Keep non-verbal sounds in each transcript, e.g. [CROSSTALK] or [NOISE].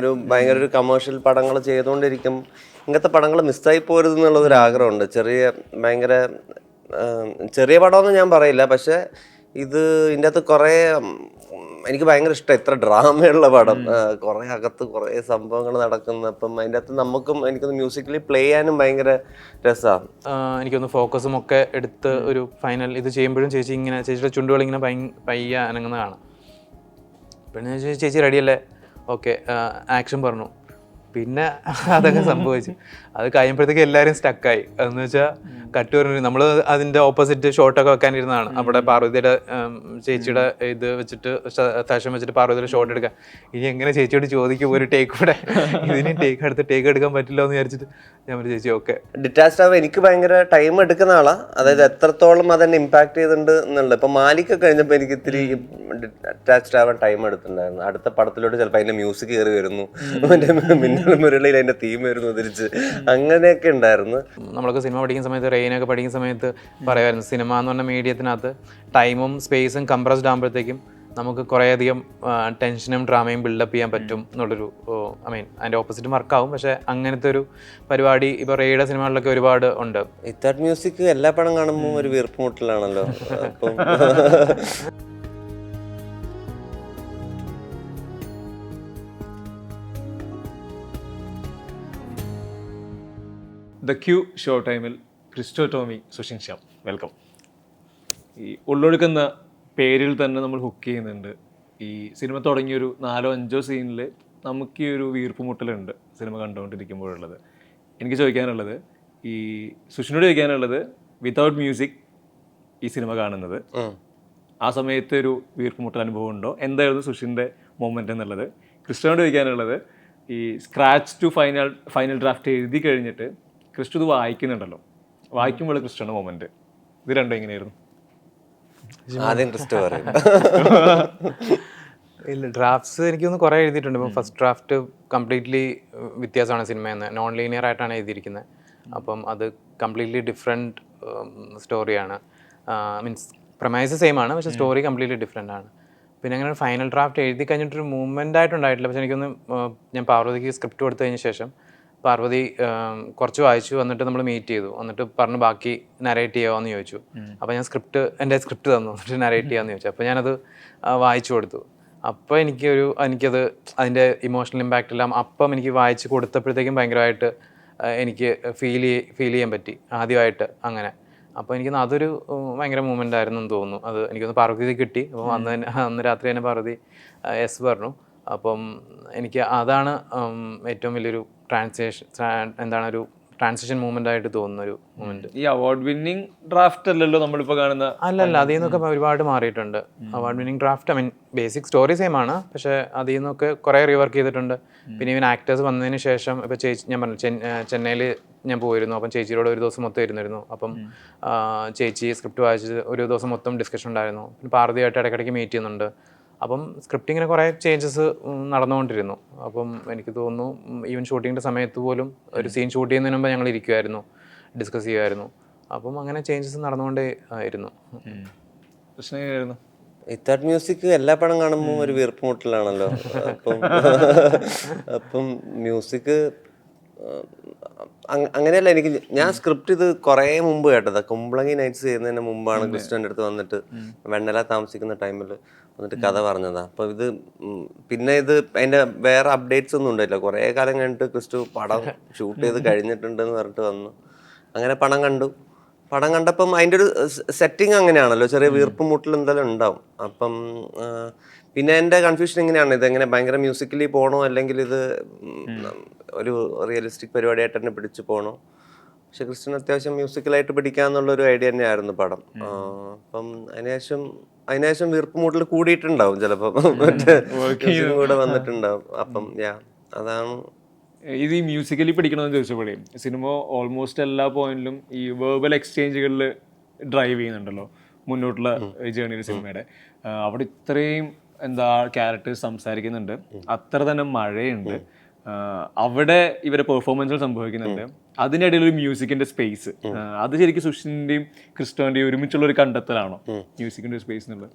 ഒരു ഭയങ്കര ഒരു കമേഴ്ഷ്യൽ പടങ്ങൾ ചെയ്തുകൊണ്ടിരിക്കും. ഇങ്ങനത്തെ പടങ്ങൾ മിസ്സായി പോരുത് എന്നുള്ളതൊരു ആഗ്രഹമുണ്ട്. ചെറിയ ഭയങ്കര ചെറിയ പടമൊന്നും ഞാൻ പറയില്ല. പക്ഷെ ഇത് ഇതിന്റെ അകത്ത് കുറേ എനിക്ക് ഭയങ്കര ഇഷ്ടം. ഇത്ര ഡ്രാമയുള്ള പടം. കുറേ അകത്ത് കുറേ സംഭവങ്ങൾ നടക്കുന്ന. അപ്പം അതിന്റെ അകത്ത് നമുക്കും എനിക്കൊന്ന് മ്യൂസിക്കലി പ്ലേ ചെയ്യാനും ഭയങ്കര രസമാണ് എനിക്കൊന്ന് ഫോക്കസും ഒക്കെ എടുത്ത് ഒരു ഫൈനൽ ഇത് ചെയ്യുമ്പോഴും ചേച്ചി ഇങ്ങനെ ചേച്ചിയുടെ ചുണ്ടുകൾ ഇങ്ങനെ പയ്യ അനങ്ങുന്നതാണ് പിന്നെ ചേച്ചി റെഡിയല്ലേ ഓക്കെ ആക്ഷൻ പറഞ്ഞു. പിന്നെ [LAUGHS] അതൊക്കെ സംഭവിച്ചു. അത് കഴിയുമ്പോഴത്തേക്ക് എല്ലാവരും സ്റ്റക്കായി എന്ന് വെച്ചാൽ കട്ട് പറഞ്ഞു നമ്മൾ അതിന്റെ ഓപ്പോസിറ്റ് ഷോട്ടൊക്കെ വെക്കാനിരുന്നതാണ്. അവിടെ പാർവതിയുടെ ചേച്ചിയുടെ ഇത് വെച്ചിട്ട് താശം വെച്ചിട്ട് പാർവതിയുടെ ഷോട്ട് എടുക്കാം ഇനി എങ്ങനെ ചേച്ചിയോട് ചോദിക്കും ഒരു ടേക്ക് കൂടെ? ഇതിന് ടേക്ക് എടുത്ത് ടേക്ക് എടുക്കാൻ പറ്റില്ല എന്ന് വിചാരിച്ചിട്ട് ഞാൻ ഒരു ചേച്ചി ഓക്കെ ഡിറ്റാച്ച്ഡ് ആവുമ്പോൾ എനിക്ക് ഭയങ്കര ടൈം എടുക്കുന്ന ആളാ. അതായത് എത്രത്തോളം അതെന്നെ ഇമ്പാക്ട് ചെയ്തിട്ടുണ്ട് എന്നുള്ളത്. ഇപ്പൊ മാലിക്ക് കഴിഞ്ഞപ്പോൾ എനിക്ക് ഇത്തിരി ഡിറ്റാച്ച്ഡ് ആവാൻ ടൈം എടുത്തിട്ടുണ്ടായിരുന്നു. അടുത്ത പടത്തിലോട്ട് ചിലപ്പോൾ അതിന്റെ മ്യൂസിക് കയറി വരുന്നു. മിന്നൽ മുരളിയിൽ അതിന്റെ തീം വരുന്നു തിരിച്ച് അങ്ങനെയൊക്കെ ഉണ്ടായിരുന്നു. നമ്മളൊക്കെ സിനിമ പഠിക്കുന്ന സമയത്ത് റെയിനൊക്കെ പഠിക്കുന്ന സമയത്ത് പറയുമായിരുന്നു സിനിമ എന്ന് പറഞ്ഞ മീഡിയത്തിനകത്ത് ടൈമും സ്പേസും കംപ്രസ്ഡ് ആകുമ്പോഴത്തേക്കും നമുക്ക് കുറേയധികം ടെൻഷനും ഡ്രാമയും ബിൽഡപ്പ് ചെയ്യാൻ പറ്റും എന്നുള്ളൊരു ഐ മീൻ അതിന്റെ ഓപ്പോസിറ്റ് വർക്കാവും പക്ഷേ അങ്ങനത്തെ ഒരു പരിപാടി ഇപ്പോൾ റേയുടെ സിനിമകളിലൊക്കെ ഒരുപാട് ഉണ്ട്. ഇത്താട്ട് മ്യൂസിക് എല്ലാ പടം കാണുമ്പോൾ ഒരു വീർപ്പുമുട്ടലാണല്ലോ ദ ക്യൂ ഷോ ടൈമിൽ ക്രിസ്റ്റോ ടോമി സുഷിൻ ശ്യാം വെൽക്കം. ഈ ഉള്ളൊഴുക്കുന്ന പേരിൽ തന്നെ നമ്മൾ ഹുക്ക് ചെയ്യുന്നുണ്ട്. ഈ സിനിമ തുടങ്ങിയൊരു നാലോ അഞ്ചോ സീനിൽ നമുക്ക് ഈ ഒരു വീർപ്പ് മുട്ടലുണ്ട് സിനിമ കണ്ടുകൊണ്ടിരിക്കുമ്പോഴുള്ളത്. എനിക്ക് ചോദിക്കാനുള്ളത് ഈ സുഷിനോട് ചോദിക്കാനുള്ളത് വിതൗട്ട് മ്യൂസിക് ഈ സിനിമ കാണുന്നത്. ആ. സമയത്ത് ഒരു വീർപ്പുമുട്ടൽ അനുഭവം ഉണ്ടോ? എന്തായിരുന്നു സുഷിന്റെ മൊമെന്റ് എന്നുള്ളത്? ക്രിസ്റ്റോനോട് ചോദിക്കാനുള്ളത് ഈ scratch to final final draft എഴുതി കഴിഞ്ഞിട്ട് ക്രിസ്റ്റു ഇത് വായിക്കുന്നുണ്ടല്ലോ. വായിക്കുമ്പോൾ ക്രിസ്റ്റോയുടെ മൊമെന്റ് ഇത് രണ്ടും എങ്ങനെയായിരുന്നു? ആദ്യം ക്രിസ്റ്റ് പറയും. ഇല്ല ഡ്രാഫ്റ്റ്സ് എനിക്കൊന്ന് കുറേ എഴുതിയിട്ടുണ്ട്. ഇപ്പം ഫസ്റ്റ് ഡ്രാഫ്റ്റ് കംപ്ലീറ്റ്ലി വ്യത്യാസമാണ് സിനിമയെന്ന് നോൺ ലീനിയർ ആയിട്ടാണ് എഴുതിയിരിക്കുന്നത്. അപ്പം അത് കംപ്ലീറ്റ്ലി ഡിഫറെന്റ് സ്റ്റോറിയാണ് മീൻസ് പ്രമൈസ് സെയിം ആണ് പക്ഷേ സ്റ്റോറി കംപ്ലീറ്റ്ലി ഡിഫറെന്റ് ആണ്. പിന്നെ അങ്ങനെ ഫൈനൽ ഡ്രാഫ്റ്റ് എഴുതി കഴിഞ്ഞിട്ടൊരു മൂവ്മെന്റ് ആയിട്ടുണ്ടായിട്ടില്ല. പക്ഷേ എനിക്കൊന്ന് ഞാൻ പാർവതിക്ക് സ്ക്രിപ്റ്റ് കൊടുത്തു കഴിഞ്ഞ ശേഷം പാർവതി കുറച്ച് വായിച്ചു വന്നിട്ട് നമ്മൾ മീറ്റ് ചെയ്തു. എന്നിട്ട് പറഞ്ഞു ബാക്കി നരേറ്റ് ചെയ്യാമെന്ന് ചോദിച്ചു. അപ്പോൾ ഞാൻ സ്ക്രിപ്റ്റ് എന്റെ സ്ക്രിപ്റ്റ് തന്നു. എന്നിട്ട് നരേറ്റ് ചെയ്യാമെന്ന് ചോദിച്ചു. അപ്പോൾ ഞാനത് വായിച്ചു കൊടുത്തു. അപ്പോൾ എനിക്കൊരു എനിക്കത് അതിന്റെ ഇമോഷണൽ ഇമ്പാക്റ്റ് എല്ലാം അപ്പം എനിക്ക് വായിച്ച് കൊടുത്തപ്പോഴത്തേക്കും ഭയങ്കരമായിട്ട് എനിക്ക് ഫീൽ ഫീൽ ചെയ്യാൻ പറ്റി. ആദ്യമായിട്ട് അങ്ങനെ. അപ്പോൾ എനിക്ക് അതൊരു ഭയങ്കര മൂമെന്റ് ആയിരുന്നു എന്ന് തോന്നുന്നു. അത് എനിക്കൊന്ന് പാർവതി കിട്ടി. അപ്പോൾ അന്ന് തന്നെ അന്ന് രാത്രി തന്നെ പാർവതി എസ് പറഞ്ഞു. അപ്പം എനിക്ക് അതാണ് ഏറ്റവും വലിയൊരു ട്രാൻസേഷൻ എന്താണ് ഒരു ട്രാൻസിഷൻ മൂവ്മെന്റ് ആയിട്ട് തോന്നുന്ന ഒരു മൂവ്മെന്റ് ഈ അവാർഡ് വിന്നിങ് ഡ്രാഫ്റ്റ് അല്ലല്ലോ നമ്മളിപ്പോൾ കാണുന്ന അല്ലല്ല അതിൽ നിന്നൊക്കെ ഒരുപാട് മാറിയിട്ടുണ്ട്. Award winning draft I mean basic story same ആണ് പക്ഷേ അതിൽ നിന്നൊക്കെ കുറേ റീവർക്ക് ചെയ്തിട്ടുണ്ട്. പിന്നെ ഇവൻ ആക്ടേഴ്സ് വന്നതിന് ശേഷം ഇപ്പോൾ ചേച്ചി ഞാൻ പറഞ്ഞു ചെന്നൈയിൽ ഞാൻ പോയിരുന്നു അപ്പം ചേച്ചിയോട് ഒരു ദിവസം മൊത്തം ഇരുന്നിരുന്നു അപ്പം ചേച്ചി സ്ക്രിപ്റ്റ് വായിച്ച് ഒരു ദിവസം മൊത്തം ഡിസ്കഷൻ ഉണ്ടായിരുന്നു. പിന്നെ പാർവതിയായിട്ട് ഇടയ്ക്കിടയ്ക്ക് മീറ്റ് ചെയ്യുന്നുണ്ട്. അപ്പം സ്ക്രിപ്റ്റിങ്ങിന് കുറേ ചേഞ്ചസ് നടന്നുകൊണ്ടിരുന്നു. അപ്പം എനിക്ക് തോന്നുന്നു ഈവൻ ഷൂട്ടിങ്ങിന്റെ സമയത്ത് പോലും ഒരു സീൻ ഷൂട്ട് ചെയ്യുന്നതിന് മുമ്പ് ഞങ്ങൾ ഇരിക്കുമായിരുന്നു ഡിസ്കസ് ചെയ്യുമായിരുന്നു അപ്പം അങ്ങനെ ചേഞ്ചസ് നടന്നുകൊണ്ടേ ആയിരുന്നു പ്രശ്നം എങ്ങനെയായിരുന്നു ഇത്താട്ട് മ്യൂസിക് എല്ലാ പടം കാണുമ്പോൾ ഒരു വീർപ്പ് മുട്ടലാണല്ലോ. അപ്പം [LAUGHS] അപ്പം മ്യൂസിക് അങ്ങനെയല്ല എനിക്ക് ഞാൻ സ്ക്രിപ്റ്റ് ഇത് കുറേ മുമ്പ് കേട്ടത്. കുമ്പളങ്ങി നൈറ്റ്സ് ചെയ്യുന്നതിന് മുമ്പാണ് ക്രിസ്റ്റന്റെ അടുത്ത് വന്നിട്ട് വെണ്ണല താമസിക്കുന്ന ടൈമിൽ വന്നിട്ട് കഥ പറഞ്ഞതാ. അപ്പൊ ഇത് പിന്നെ ഇത് അതിന്റെ വേറെ അപ്ഡേറ്റ്സ് ഒന്നും ഉണ്ടായില്ല. കുറേ കാലം കഴിഞ്ഞിട്ട് ക്രിസ്റ്റു പടം ഷൂട്ട് ചെയ്ത് കഴിഞ്ഞിട്ടുണ്ടെന്ന് പറഞ്ഞിട്ട് വന്നു. അങ്ങനെ പടം കണ്ടു. പടം കണ്ടപ്പം അതിന്റെ ഒരു സെറ്റിംഗ് അങ്ങനെയാണല്ലോ. ചെറിയ വീർപ്പ് മുട്ടൽ എന്തായാലും ഉണ്ടാവും. അപ്പം പിന്നെ എന്റെ കൺഫ്യൂഷൻ എങ്ങനെയാണ്? ഇത് എങ്ങനെ ഭയങ്കര മ്യൂസിക്കലി പോണോ? അല്ലെങ്കിൽ ഇത് ഒരു റിയലിസ്റ്റിക് പരിപാടിയായിട്ട് തന്നെ പിടിച്ചു പോകണോ പക്ഷെ ക്രിസ്ത്യൻ അത്യാവശ്യം മ്യൂസിക്കലായിട്ട് പിടിക്കാന്നുള്ള ഒരു ഐഡിയ തന്നെയായിരുന്നു പടം. അപ്പം അതിനുശേഷം അതിനുശേഷം വീർപ്പ് മൂട്ടിൽ കൂടിയിട്ടുണ്ടാവും ചിലപ്പോൾ കൂടെ വന്നിട്ടുണ്ടാവും. അപ്പം യാ അതാണ്. ഇത് ഈ മ്യൂസിക്കലി പഠിക്കണമെന്ന് ചോദിച്ചപ്പോഴേ സിനിമ ഓൾമോസ്റ്റ് എല്ലാ പോയിന്റിലും ഈ വേർബൽ എക്സ്ചേഞ്ചുകളിൽ ഡ്രൈവ് ചെയ്യുന്നുണ്ടല്ലോ മുന്നോട്ടുള്ള ജേണിയിൽ സിനിമയുടെ. അവിടെ ഇത്രയും എന്താ ക്യാരക്ടേഴ്സ് സംസാരിക്കുന്നുണ്ട്. അത്ര തന്നെ മഴയുണ്ട്. അവിടെ ഇവരെ പെർഫോമൻസുകൾ സംഭവിക്കുന്നുണ്ട്. അതിനിടയിൽ ഒരു മ്യൂസിക്കിന്റെ സ്പേസ് അത് ശരിക്കും സുഷിന്റെയും ക്രിസ്റ്റോന്റെയും ഒരുമിച്ചുള്ള ഒരു കണ്ടെത്തലാണോ മ്യൂസിക്കിന്റെ സ്പേസ് എന്നുള്ളത്?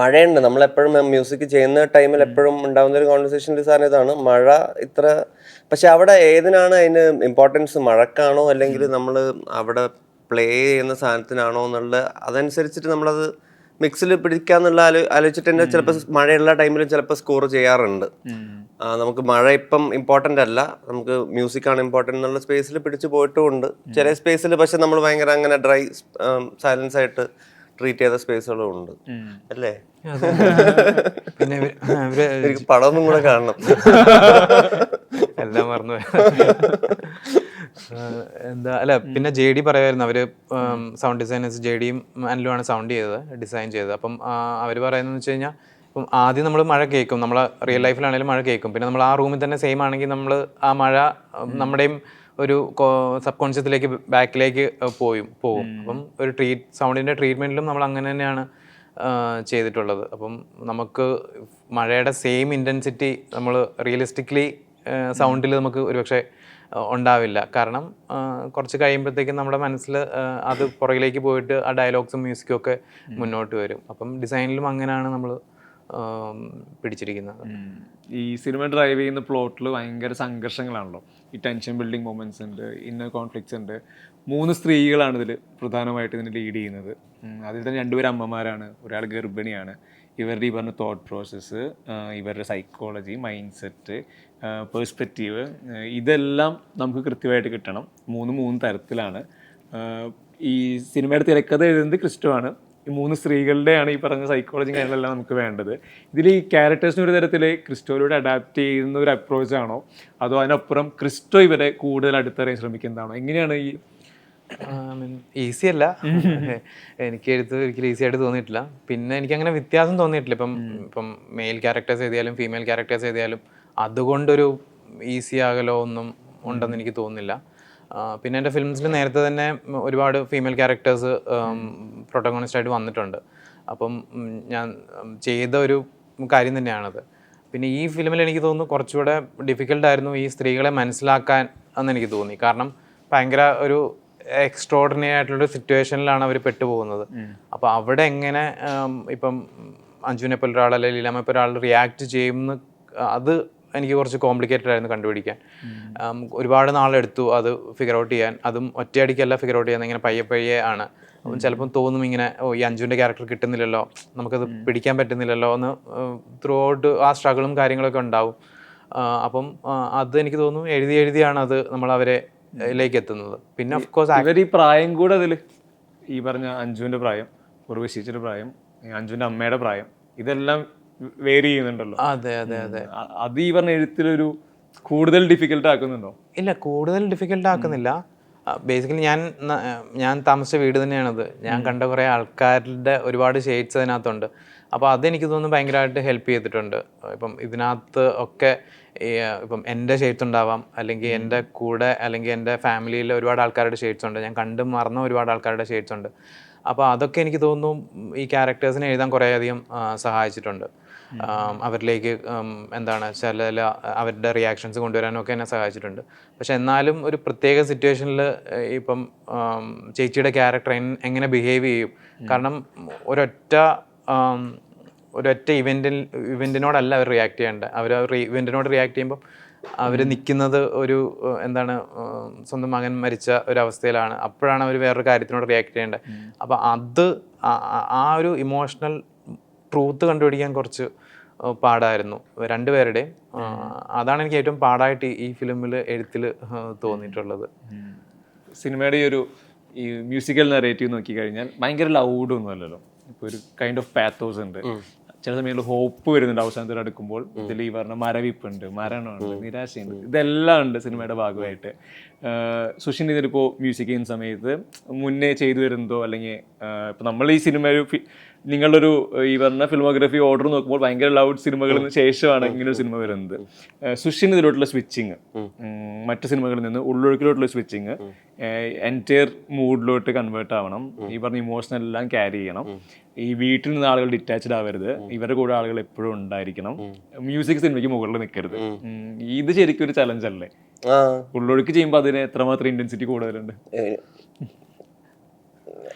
മഴയുണ്ട്. നമ്മൾ എപ്പോഴും മ്യൂസിക് ചെയ്യുന്ന ടൈമിൽ എപ്പോഴും ഉണ്ടാകുന്ന ഒരു കോൺവെർസേഷൻ സാറിന് ഇതാണ്. മഴ ഇത്ര പക്ഷെ അവിടെ ഏതിനാണ് അതിന് ഇമ്പോർട്ടൻസ് മഴക്കാണോ അല്ലെങ്കിൽ നമ്മൾ അവിടെ പ്ലേ ചെയ്യുന്ന സാധനത്തിനാണോ എന്നുള്ള അതനുസരിച്ചിട്ട് നമ്മളത് മിക്സിൽ പിടിക്കാന്നുള്ള ആലോ ആലോചിച്ചിട്ട് തന്നെ ചിലപ്പോൾ മഴയുള്ള ടൈമിലും ചിലപ്പോൾ സ്കോർ ചെയ്യാറുണ്ട്. നമുക്ക് മഴ ഇപ്പം ഇമ്പോർട്ടന്റ് അല്ല. നമുക്ക് മ്യൂസിക് ആണ് ഇമ്പോർട്ടന്റ് എന്നുള്ള സ്പേസിൽ പിടിച്ചു പോയിട്ടുമുണ്ട്. ചില സ്പേസിൽ പക്ഷെ നമ്മൾ ഭയങ്കര അങ്ങനെ ഡ്രൈ സൈലൻസ് ആയിട്ട് ട്രീറ്റ് ചെയ്ത സ്പേസുകളും ഉണ്ട്. അല്ലേ? പിന്നെ പടമൊന്നും കൂടെ കാണണം. എല്ലാം മറന്നു എന്താ അല്ല പിന്നെ ജെ ഡി പറയുമായിരുന്നു അവർ സൗണ്ട് ഡിസൈനേഴ്സ് ജെ ഡിയും അനിലുമാണ് സൗണ്ട് ചെയ്തത് ഡിസൈൻ ചെയ്തത്. അപ്പം അവർ പറയുന്നത് വെച്ച് കഴിഞ്ഞാൽ ഇപ്പം ആദ്യം നമ്മൾ മഴ കേൾക്കും നമ്മൾ റിയൽ ലൈഫിലാണെങ്കിലും മഴ കേൾക്കും പിന്നെ നമ്മൾ ആ റൂമിൽ തന്നെ സെയിം ആണെങ്കിൽ നമ്മൾ ആ മഴ നമ്മുടെയും ഒരു സബ് കോൺഷ്യസിലേക്ക് ബാക്കിലേക്ക് പോയും പോകും. അപ്പം ഒരു ട്രീറ്റ് സൗണ്ടിന്റെ ട്രീറ്റ്മെന്റിലും നമ്മൾ അങ്ങനെ തന്നെയാണ് ചെയ്തിട്ടുള്ളത്. അപ്പം നമുക്ക് മഴയുടെ സെയിം ഇന്റൻസിറ്റി നമ്മൾ റിയലിസ്റ്റിക്കലി സൗണ്ടിൽ നമുക്ക് ഒരുപക്ഷെ ഉണ്ടാവില്ല. കാരണം കുറച്ച് കഴിയുമ്പോഴത്തേക്കും നമ്മുടെ മനസ്സിൽ അത് പുറകിലേക്ക് പോയിട്ട് ആ ഡയലോഗ്സും മ്യൂസിക്കും ഒക്കെ മുന്നോട്ട് വരും. അപ്പം ഡിസൈനിലും അങ്ങനെയാണ് നമ്മൾ പിടിച്ചിരിക്കുന്നത്. ഈ സിനിമ ഡ്രൈവ് ചെയ്യുന്ന പ്ലോട്ടിൽ ഭയങ്കര സംഘർഷങ്ങളാണല്ലോ. ഈ ടെൻഷൻ ബിൽഡിംഗ് മൊമെന്റ്സ് ഉണ്ട് ഇന്നർ കോൺഫ്ലിക്ട്സ് ഉണ്ട്. മൂന്ന് സ്ത്രീകളാണ് ഇതിൽ പ്രധാനമായിട്ട് ഇതിന് ലീഡ് ചെയ്യുന്നത്. അതിൽ തന്നെ രണ്ടുപേരും അമ്മമാരാണ്. ഒരാൾ ഗർഭിണിയാണ്. ഇവരുടെ ഈ പറഞ്ഞ തോട്ട് പ്രോസസ്സ് ഇവരുടെ സൈക്കോളജി മൈൻഡ് സെറ്റ് പേഴ്സ്പെക്റ്റീവ് ഇതെല്ലാം നമുക്ക് കൃത്യമായിട്ട് കിട്ടണം. മൂന്ന് മൂന്ന് തരത്തിലാണ്. ഈ സിനിമയുടെ തിരക്കഥ എഴുതുന്നത് ക്രിസ്റ്റുവാണ് ആണ്. ഈ മൂന്ന് സ്ത്രീകളുടെയാണ് ഈ പറഞ്ഞ സൈക്കോളജി കാര്യങ്ങളെല്ലാം നമുക്ക് വേണ്ടത്. ഇതിൽ ഈ ക്യാരക്ടേഴ്സിന് ഒരു തരത്തിൽ ക്രിസ്റ്റോയിലൂടെ അഡാപ്റ്റ് ചെയ്യുന്ന ഒരു അപ്രോച്ച് ആണോ? അതോ അതിനപ്പുറം ക്രിസ്റ്റോ ഇവരെ കൂടുതൽ അടുത്തറിയാൻ ശ്രമിക്കുന്നതാണോ? എങ്ങനെയാണ് ഈ ഈസി അല്ല. എനിക്ക് എഴുത്ത് ഒരിക്കലും ഈസി ആയിട്ട് തോന്നിയിട്ടില്ല. പിന്നെ എനിക്ക് അങ്ങനെ വ്യത്യാസം തോന്നിയിട്ടില്ല. ഇപ്പം ഇപ്പം മെയിൽ ക്യാരക്ടേഴ്സ് എഴുതിയാലും ഫീമെയിൽ ക്യാരക്ടേഴ്സ് എഴുതിയാലും അതുകൊണ്ടൊരു ഈസി ആകലോ ഒന്നും ഉണ്ടെന്ന് എനിക്ക് തോന്നുന്നില്ല. പിന്നെ എന്റെ ഫിലിംസിൽ നേരത്തെ തന്നെ ഒരുപാട് ഫീമെയിൽ ക്യാരക്ടേഴ്സ് പ്രൊട്ടഗോണിസ്റ്റായിട്ട് വന്നിട്ടുണ്ട്. അപ്പം ഞാൻ ചെയ്ത ഒരു കാര്യം തന്നെയാണത്. പിന്നെ ഈ ഫിലിമിൽ എനിക്ക് തോന്നുന്നു കുറച്ചുകൂടെ ഡിഫിക്കൽട്ടായിരുന്നു ഈ സ്ത്രീകളെ മനസ്സിലാക്കാൻ എന്ന് എനിക്ക് തോന്നി. കാരണം ഭയങ്കര ഒരു എക്സ്ട്രോർഡിനറി ആയിട്ടുള്ള സിറ്റുവേഷനിലാണ് അവർ പെട്ടുപോകുന്നത്. അപ്പോൾ അവിടെ എങ്ങനെ ഇപ്പം അഞ്ജുവിനെ പോലെ ഒരാൾ അല്ലെങ്കിൽ ലീലാമ്മ പോലെ ഒരാൾ റിയാക്ട് ചെയ്യുമെന്ന് അത് എനിക്ക് കുറച്ച് കോംപ്ലിക്കേറ്റഡ് ആയിരുന്നു കണ്ടുപിടിക്കാൻ. ഒരുപാട് നാളെടുത്തു അത് ഫിഗർ ഔട്ട് ചെയ്യാൻ. അതും ഒറ്റയടിക്കല്ല ഫിഗർ ഔട്ട് ചെയ്യുന്നത്. ഇങ്ങനെ പയ്യെ പയ്യെ ആണ്. അപ്പം ചിലപ്പം തോന്നും ഇങ്ങനെ ഓ ഈ അഞ്ജുവിന്റെ ക്യാരക്ടർ കിട്ടുന്നില്ലല്ലോ. നമുക്കത് പിടിക്കാൻ പറ്റുന്നില്ലല്ലോ. എന്ന് ത്രൂ ഔട്ട് ആ സ്ട്രഗിളും കാര്യങ്ങളൊക്കെ ഉണ്ടാവും. അപ്പം അത് എനിക്ക് തോന്നുന്നു എഴുതി എഴുതിയാണ് അത് നമ്മൾ അവരെ ലേക്ക് എത്തുന്നത്. പിന്നെ ഓഫ് കോഴ്സ് ഇവർ ഈ പ്രായം കൂടെ അതിൽ ഈ പറഞ്ഞ അഞ്ജുവിന്റെ പ്രായം ഉർവശിച്ചിന്റെ പ്രായം അഞ്ജുവിന്റെ അമ്മയുടെ പ്രായം ഇതെല്ലാം വേരി ചെയ്യുന്നുണ്ടല്ലോ. അതെ അതെ അതെ. അത് ഈ പറഞ്ഞ എഴുത്തിലൊരു കൂടുതൽ ഡിഫിക്കൽട്ട് ആക്കുന്നുണ്ടോ? ഇല്ല കൂടുതൽ ഡിഫിക്കൽട്ട് ആക്കുന്നില്ല. ബേസിക്കലി ഞാൻ ഞാൻ താമസിച്ച വീട് തന്നെയാണത്. ഞാൻ കണ്ട കുറേ ആൾക്കാരുടെ ഒരുപാട് ഷെയ്ഡ്സ് അതിനകത്തുണ്ട്. അപ്പോൾ അതെനിക്ക് തോന്നുന്നു ഭയങ്കരമായിട്ട് ഹെൽപ്പ് ചെയ്തിട്ടുണ്ട്. ഇപ്പം ഇതിനകത്ത് ഒക്കെ ഇപ്പം എന്റെ ഷെയ്ഡ്സ് ഉണ്ടാവാം. അല്ലെങ്കിൽ എന്റെ കൂടെ അല്ലെങ്കിൽ എന്റെ ഫാമിലിയിൽ ഒരുപാട് ആൾക്കാരുടെ ഷെയ്ഡ്സ് ഉണ്ട്. ഞാൻ കണ്ട് മറന്ന ഒരുപാട് ആൾക്കാരുടെ ഷെയ്ഡ്സ് ഉണ്ട്. അപ്പോൾ അതൊക്കെ എനിക്ക് തോന്നുന്നു ഈ ക്യാരക്ടേഴ്സിനെ എഴുതാൻ കുറേയധികം സഹായിച്ചിട്ടുണ്ട്. അവരിലേക്ക് എന്താണ് ചില ചില അവരുടെ റിയാക്ഷൻസ് കൊണ്ടുവരാനൊക്കെ എന്നെ സഹായിച്ചിട്ടുണ്ട്. പക്ഷെ എന്നാലും ഒരു പ്രത്യേക സിറ്റുവേഷനിൽ ഇപ്പം ചേച്ചിയുടെ ക്യാരക്ടർ എങ്ങനെ ബിഹേവ് ചെയ്യും? കാരണം ഒരൊറ്റ ഒരൊറ്റ ഇവന്റിൽ ഇവന്റിനോടല്ല അവർ റിയാക്ട് ചെയ്യേണ്ടത്. അവർ ഇവന്റിനോട് റിയാക്ട് ചെയ്യുമ്പം അവർ നിൽക്കുന്നത് ഒരു എന്താണ് സ്വന്തം മകൻ മരിച്ച ഒരു അവസ്ഥയിലാണ് അപ്പോഴാണ് അവർ വേറൊരു കാര്യത്തിനോട് റിയാക്ട് ചെയ്യേണ്ടത്. അപ്പോൾ അത് ആ- ഒരു ഇമോഷണൽ ട്രൂത്ത് കണ്ടുപിടിക്കാൻ കുറച്ച് പാടായിരുന്നു. രണ്ടുപേരുടെയും അതാണ് എനിക്ക് ഏറ്റവും പാടായിട്ട് ഈ- ഈ ഫിലിമിൽ എഴുത്തിൽ തോന്നിയിട്ടുള്ളത്. സിനിമയുടെ ഈ ഒരു ഈ മ്യൂസിക്കൽ നെറേറ്റീവ് നോക്കിക്കഴിഞ്ഞാൽ ഭയങ്കര ലൗഡൊന്നും അല്ലല്ലോ. ഇപ്പോൾ ഒരു കൈൻഡ് ഓഫ് പാത്തോസ് ഉണ്ട്. ചില സമയങ്ങളിൽ ഹോപ്പ് വരുന്നുണ്ട് അവസാനത്തിൽ അടുക്കുമ്പോൾ. ഇതിൽ ഈ പറഞ്ഞ മരവിപ്പുണ്ട് മരണമുണ്ട് നിരാശയുണ്ട് ഇതെല്ലാം ഉണ്ട് സിനിമയുടെ ഭാഗമായിട്ട്. സുഷിൻ ഇതിലിപ്പോൾ മ്യൂസിക് ചെയ്യുന്ന സമയത്ത് മുന്നേ ചെയ്തു വരുന്നതോ അല്ലെങ്കിൽ ഇപ്പം നമ്മൾ ഈ സിനിമ ഒരു നിങ്ങളൊരു ഈ പറഞ്ഞ ഫിലിമോഗ്രഫി ഓർഡർ നോക്കുമ്പോൾ ഭയങ്കര ലൗഡ് സിനിമകളിൽ നിന്ന് ശേഷമാണ് ഇങ്ങനെ ഒരു സിനിമ വരുന്നത്. സുഷിൻ സുഷിന് ഇതിലോട്ടുള്ള സ്വിച്ചിങ് മറ്റു സിനിമകളിൽ നിന്ന് ഉള്ളൊഴുക്കിലോട്ടുള്ള സ്വിച്ചിങ് എന്റയർ മൂഡിലോട്ട് കൺവേർട്ട് ആവണം. ഈ പറഞ്ഞ ഇമോഷണൽ എല്ലാം ക്യാരി ചെയ്യണം. ഈ വീട്ടിൽ നിന്ന് ആളുകൾ ഡിറ്റാച്ച്ഡ് ആവരുത്. ഇവരുടെ കൂടെ ആളുകൾ എപ്പോഴും ഉണ്ടായിരിക്കണം. മ്യൂസിക് സിനിമയ്ക്ക് മുകളിൽ നിൽക്കരുത്. ഇത് ശരിക്കും ഒരു ചലഞ്ച് അല്ലേ? ഉള്ളൊഴുക്ക് ചെയ്യുമ്പോൾ അതിന് എത്രമാത്രം ഇന്റൻസിറ്റി കൂടുതലുണ്ട്?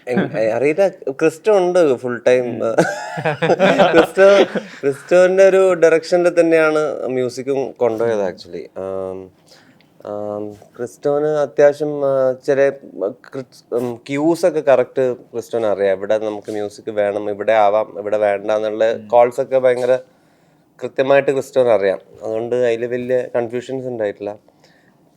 [LAUGHS] അറിയില്ല. ക്രിസ്റ്റോ ഉണ്ട് ഫുൾ ടൈം [LAUGHS] ക്രിസ്റ്റോ ക്രിസ്റ്റോന്റെ ഒരു ഡയറക്ഷനിൽ തന്നെയാണ് മ്യൂസിക്കും കൊണ്ടുപോയത് ആക്ച്വലി ക്രിസ്റ്റോന് അത്യാവശ്യം ചില ക്യൂസ് ഒക്കെ കറക്റ്റ് ക്രിസ്റ്റോന് അറിയാം. ഇവിടെ നമുക്ക് മ്യൂസിക് വേണം ഇവിടെ ആവാം ഇവിടെ വേണ്ട എന്നുള്ള കോൾസ് ഒക്കെ ഭയങ്കര കൃത്യമായിട്ട് ക്രിസ്റ്റോന് അറിയാം. അതുകൊണ്ട് അതിൽ വലിയ കൺഫ്യൂഷൻസ് ഉണ്ടായിട്ടില്ല.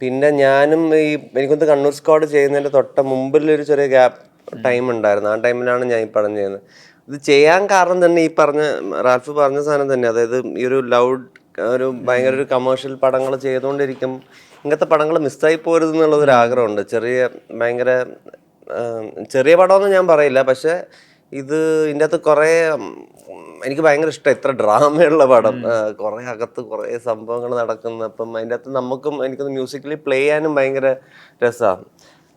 പിന്നെ ഞാനും ഈ എനിക്കൊന്ന് കണ്ണൂർ സ്ക്വാഡ് ചെയ്യുന്നതിന്റെ തൊട്ട മുമ്പിലൊരു ചെറിയ ഗ്യാപ്പ് ടൈം ഉണ്ടായിരുന്നു. ആ ടൈമിലാണ് ഞാൻ ഈ പടം ചെയ്യുന്നത്. ഇത് ചെയ്യാൻ കാരണം തന്നെ ഈ പറഞ്ഞ റാൽഫ് പറഞ്ഞ സാധനം തന്നെ. അതായത് ഈ ഒരു ലൗഡ് ഒരു ഭയങ്കര ഒരു കമേഴ്ഷ്യൽ പടങ്ങൾ ചെയ്തുകൊണ്ടിരിക്കും. ഇങ്ങനത്തെ പടങ്ങൾ മിസ്സായി പോരുത് എന്നുള്ളത് ഒരു ആഗ്രഹമുണ്ട്. ചെറിയ ഭയങ്കര ചെറിയ പടമൊന്നും ഞാൻ പറയില്ല. പക്ഷേ ഇത് ഇതിന്റെ അകത്ത് കുറേ എനിക്ക് ഭയങ്കര ഇഷ്ടം. ഇത്ര ഡ്രാമയുള്ള പടം. കുറേ അകത്ത് കുറേ സംഭവങ്ങൾ നടക്കുന്ന. അപ്പം അതിന്റെ അകത്ത് നമുക്കും എനിക്കൊന്ന് മ്യൂസിക്കലി പ്ലേ ചെയ്യാനും ഭയങ്കര രസമാണ്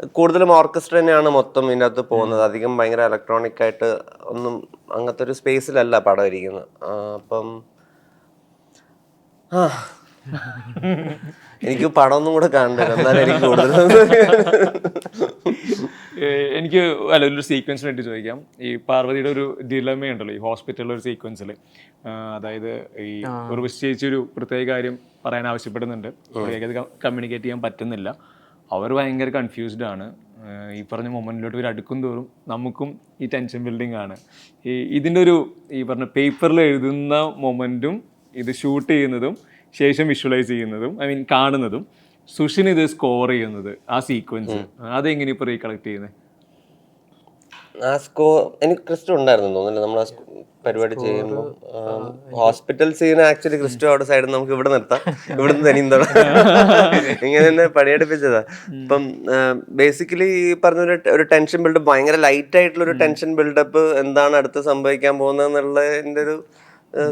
കൂടുതലും ഓർക്കസ്ട്ര തന്നെയാണ് മൊത്തം ഇതിന്റെ അകത്ത് പോകുന്നത്. അധികം ഭയങ്കര ഇലക്ട്രോണിക് ആയിട്ട് ഒന്നും അങ്ങനത്തെ ഒരു സ്പേസിലല്ല പടം ഇരിക്കുന്നത്. അപ്പം ആ. എനിക്ക് പടം ഒന്നും കൂടെ കാണണ്ടേ എന്നാലും എനിക്ക് കൂടുതൽ എനിക്ക് അല്ല ഒരു സീക്വൻസിന് വേണ്ടി ചോദിക്കാം. ഈ പാർവതിയുടെ ഒരു ഡിലമ ഉണ്ടല്ലോ ഈ ഹോസ്പിറ്റലിലെ ഒരു സീക്വൻസിൽ അതായത് ഈ ഒരു വിശ്വസിച്ചൊരു ഒരു പ്രത്യേക കാര്യം പറയാൻ ആവശ്യപ്പെടുന്നുണ്ട്. അത് കമ്മ്യൂണിക്കേറ്റ് ചെയ്യാൻ പറ്റുന്നില്ല. അവർ ഭയങ്കര കൺഫ്യൂസ്ഡ് ആണ്. ഈ പറഞ്ഞ മൊമെന്റിലോട്ട് ഇവർ അടുക്കും തോറും നമുക്കും ഈ ടെൻഷൻ ബിൽഡിംഗ് ആണ്. ഈ ഇതിന്റെ ഒരു ഈ പറഞ്ഞ പേപ്പറിൽ എഴുതുന്ന മൊമെന്റും ഇത് ഷൂട്ട് ചെയ്യുന്നതും ശേഷം വിഷ്വലൈസ് ചെയ്യുന്നതും ഐ മീൻ കാണുന്നതും സുഷിന് ഇത് സ്കോർ ചെയ്യുന്നത് ആ സീക്വൻസ് അതെങ്ങനെ ഇപ്പോൾ റീകളക്ട് ചെയ്യുന്നത് ആ സ്കോ എനിക്ക് ക്രിസ്റ്റോ ഉണ്ടായിരുന്നു തോന്നുന്നില്ല. നമ്മൾ ആ പരിപാടി ചെയ്യുമ്പോൾ ഹോസ്പിറ്റൽ സീൻ ആക്ച്വലി ക്രിസ്റ്റോ അവിടെ സൈഡിൽ നമുക്ക് ഇവിടെ നിർത്താം. ഇവിടെ നിന്ന് തനിയും തുടങ്ങാം ഇങ്ങനെ തന്നെ പണിയെടുപ്പിച്ചതാ. ഇപ്പം ബേസിക്കലി ഈ പറഞ്ഞ ഒരു ടെൻഷൻ ബിൽഡപ്പ് ഭയങ്കര ലൈറ്റ് ആയിട്ടുള്ള ഒരു ടെൻഷൻ ബിൽഡപ്പ് എന്താണ് അടുത്ത് സംഭവിക്കാൻ പോകുന്നത് എന്നുള്ളതിന്റെ ഒരു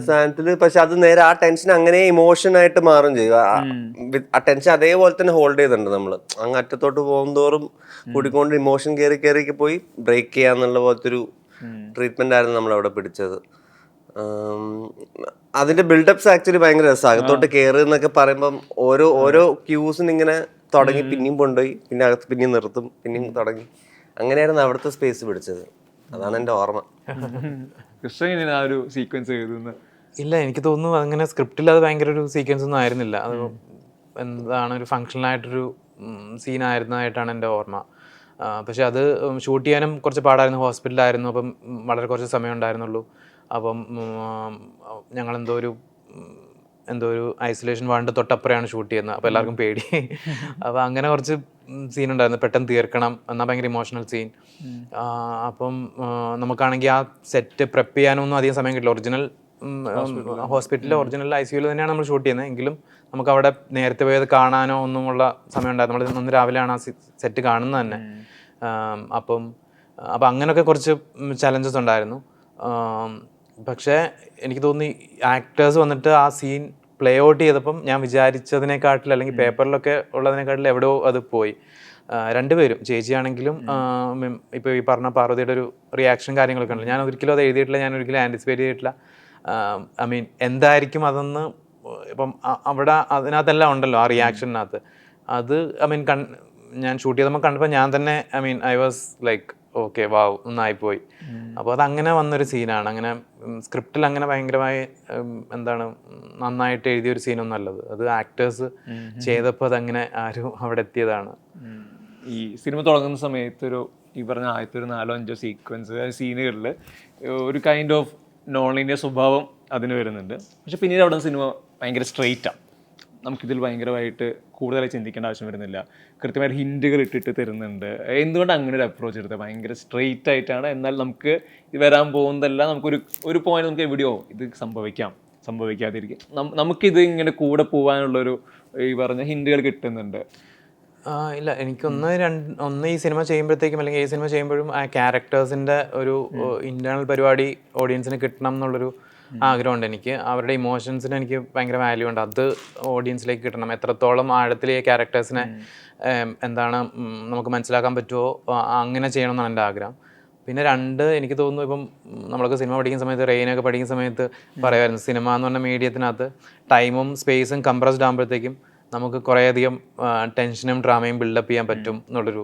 സാധനത്തിൽ. പക്ഷെ അത് നേരെ ആ ടെൻഷൻ അങ്ങനെ ഇമോഷൻ ആയിട്ട് മാറും ചെയ്യും. ആ- ടെൻഷൻ അതേപോലെ തന്നെ ഹോൾഡ് ചെയ്തിട്ടുണ്ട് നമ്മൾ അങ്ങ് അറ്റത്തോട്ട് പോകുന്തോറും കൂടിക്കൊണ്ട് ഇമോഷൻ കയറി കയറി പോയി ബ്രേക്ക് ചെയ്യാന്നുള്ള പോലത്തെ ഒരു ട്രീറ്റ്മെന്റ് ആയിരുന്നു നമ്മൾ അവിടെ പിടിച്ചത്. അതിന്റെ ബിൽഡപ്സ് ആക്ച്വലി ഭയങ്കര രസമാണ് അകത്തോട്ട് കയറി എന്നൊക്കെ പറയുമ്പം ഓരോ ഓരോ ക്യൂസിന് ഇങ്ങനെ തുടങ്ങി പിന്നെയും കൊണ്ടുപോയി പിന്നെ അകത്ത് പിന്നെയും നിർത്തും പിന്നെയും തുടങ്ങി. അങ്ങനെയായിരുന്നു അവിടുത്തെ സ്പേസ് പിടിച്ചത്. അതാണ് എന്റെ ഓർമ്മ. കൃഷ്ണ എങ്ങനെയാണ് ആ ഒരു സീക്വൻസ് എഴുതുന്നത്. ഇല്ല എനിക്ക് തോന്നുന്നു അങ്ങനെ സ്ക്രിപ്റ്റിൽ അത് ഭയങ്കര ഒരു സീക്വൻസ് ഒന്നും ആയിരുന്നില്ല. അത് എന്താണ് ഒരു ഫങ്ഷണലായിട്ടൊരു സീനായിരുന്നതായിട്ടാണ് എന്റെ ഓർമ്മ. പക്ഷെ അത് ഷൂട്ട് ചെയ്യാനും കുറച്ച് പാടായിരുന്നു. ഹോസ്പിറ്റലായിരുന്നു അപ്പം വളരെ കുറച്ച് സമയം ഉണ്ടായിരുന്നുള്ളൂ. അപ്പം ഞങ്ങൾ എന്തോ ഒരു എന്തോ ഒരു ഐസൊലേഷൻ വാണ്ട് തൊട്ടപ്പുറയാണ് ഷൂട്ട് ചെയ്യുന്നത്. അപ്പോൾ എല്ലാവർക്കും പേടി. അപ്പോൾ അങ്ങനെ കുറച്ച് സീൻ ഉണ്ടായിരുന്നു പെട്ടെന്ന് തീർക്കണം എന്നാൽ ഭയങ്കര ഇമോഷണൽ സീൻ അപ്പം നമുക്കാണെങ്കിൽ ആ സെറ്റ് പ്രെപ്പ് ചെയ്യാനൊന്നും അധികം സമയം കിട്ടില്ല. ഒറിജിനൽ ഹോസ്പിറ്റലിൽ ഒറിജിനൽ ഐ സിയുയിൽ തന്നെയാണ് നമ്മൾ ഷൂട്ട് ചെയ്യുന്നത്. എങ്കിലും നമുക്ക് അവിടെ നേരത്തെ പോയത് കാണാനോ ഒന്നുമുള്ള സമയം ഉണ്ടായിരുന്നു നമ്മൾ ഇന്ന് രാവിലെയാണ് ആ സെറ്റ് കാണുന്നത് തന്നെ. അപ്പം അപ്പം അങ്ങനെയൊക്കെ കുറച്ച് ചലഞ്ചസ് ഉണ്ടായിരുന്നു. പക്ഷേ എനിക്ക് തോന്നി ആക്ടേഴ്സ് വന്നിട്ട് ആ സീൻ പ്ലേ ഔട്ട് ചെയ്തപ്പം ഞാൻ വിചാരിച്ചതിനെക്കാട്ടിൽ അല്ലെങ്കിൽ പേപ്പറിലൊക്കെ ഉള്ളതിനെക്കാട്ടിൽ എവിടെയോ അത് പോയി. രണ്ടുപേരും ചേച്ചിയാണെങ്കിലും ഇപ്പോൾ ഈ പറഞ്ഞ പാർവതിയുടെ ഒരു റിയാക്ഷൻ കാര്യങ്ങളൊക്കെ ഉണ്ട് ഞാൻ ഒരിക്കലും അത് എഴുതിയിട്ടില്ല ഞാൻ ഒരിക്കലും ആന്റിസിപ്പേറ്റ് ചെയ്തിട്ടില്ല. ഐ മീൻ എന്തായിരിക്കും അതെന്ന് ഇപ്പം അവിടെ അതിനകത്തെല്ലാം ഉണ്ടല്ലോ ആ റിയാക്ഷനകത്ത് അത് ഐ മീൻ കൺ ഞാൻ ഷൂട്ട് ചെയ്തപ്പോൾ കണ്ടപ്പോൾ ഞാൻ തന്നെ I mean I was like okay wow ഒന്നായിപ്പോയി അപ്പോൾ അത് അങ്ങനെ വന്നൊരു സീനാണ്. അങ്ങനെ സ്ക്രിപ്റ്റിൽ അങ്ങനെ ഭയങ്കരമായി എന്താണ് നന്നായിട്ട് എഴുതിയ ഒരു സീനൊന്നും അല്ലത് അത് ആക്ടേഴ്സ് ചെയ്തപ്പോൾ അതങ്ങനെ ആരും അവിടെ എത്തിയതാണ്. ഈ സിനിമ തുടങ്ങുന്ന സമയത്ത് ഒരു ഈ പറഞ്ഞ ആദ്യത്തെ ഒരു നാലോ അഞ്ചോ സീക്വൻസ് സീനുകളിൽ ഒരു കൈൻഡ് ഓഫ് നോൺ ലീനിയർ സ്വഭാവം അതിന് വരുന്നുണ്ട്. പക്ഷെ പിന്നീട് അവിടെ സിനിമ ഭയങ്കര സ്ട്രെയിറ്റാണ് നമുക്കിതിൽ ഭയങ്കരമായിട്ട് കൂടുതലായി ചിന്തിക്കേണ്ട ആവശ്യം വരുന്നില്ല. കൃത്യമായിട്ട് ഹിൻഡുകൾ ഇട്ടിട്ട് തരുന്നുണ്ട്. എന്തുകൊണ്ട് അങ്ങനെ ഒരു അപ്രോച്ച് എടുത്തത്? ഭയങ്കര സ്ട്രെയിറ്റ് ആയിട്ടാണ്. എന്നാൽ നമുക്ക് വരാൻ പോകുന്നതെല്ലാം നമുക്കൊരു ഒരു പോയിന്റ് നമുക്ക് എവിടെയോ ഇത് സംഭവിക്കാം. സംഭവിക്കാതിരിക്കും നം- നമുക്കിത് ഇങ്ങനെ കൂടെ പോകാനുള്ളൊരു ഈ പറഞ്ഞ ഹിൻഡുകൾ കിട്ടുന്നുണ്ട്. ഇല്ല. എനിക്കൊന്ന് രണ്ട് ഒന്ന് ഈ സിനിമ ചെയ്യുമ്പോഴത്തേക്കും അല്ലെങ്കിൽ ഈ സിനിമ ചെയ്യുമ്പോഴും ആ ക്യാരക്ടേഴ്സിന്റെ ഒരു ഇന്റേണൽ പരിപാടി ഓഡിയൻസിന് കിട്ടണം എന്നുള്ളൊരു ആഗ്രഹമുണ്ട് എനിക്ക്. അവരുടെ ഇമോഷൻസിന് എനിക്ക് ഭയങ്കര വാല്യൂ ഉണ്ട്. അത് ഓഡിയൻസിലേക്ക് കിട്ടണം. എത്രത്തോളം ആഴത്തിൽ ഈ ക്യാരക്ടേഴ്സിനെ എന്താണ് നമുക്ക് മനസ്സിലാക്കാൻ പറ്റുമോ അങ്ങനെ ചെയ്യണം എന്നാണ് എന്റെ ആഗ്രഹം. പിന്നെ രണ്ട് എനിക്ക് തോന്നുന്നു ഇപ്പം നമ്മളൊക്കെ സിനിമ പഠിക്കുന്ന സമയത്ത് റെയിനൊക്കെ പഠിക്കുന്ന സമയത്ത് പറയുമായിരുന്നു സിനിമ എന്ന് പറഞ്ഞ മീഡിയത്തിനകത്ത് ടൈമും സ്പേസും കംപ്രസ്ഡ് ആകുമ്പോഴത്തേക്കും നമുക്ക് കുറേയധികം ടെൻഷനും ഡ്രാമയും ബിൽഡപ്പ് ചെയ്യാൻ പറ്റും എന്നുള്ളൊരു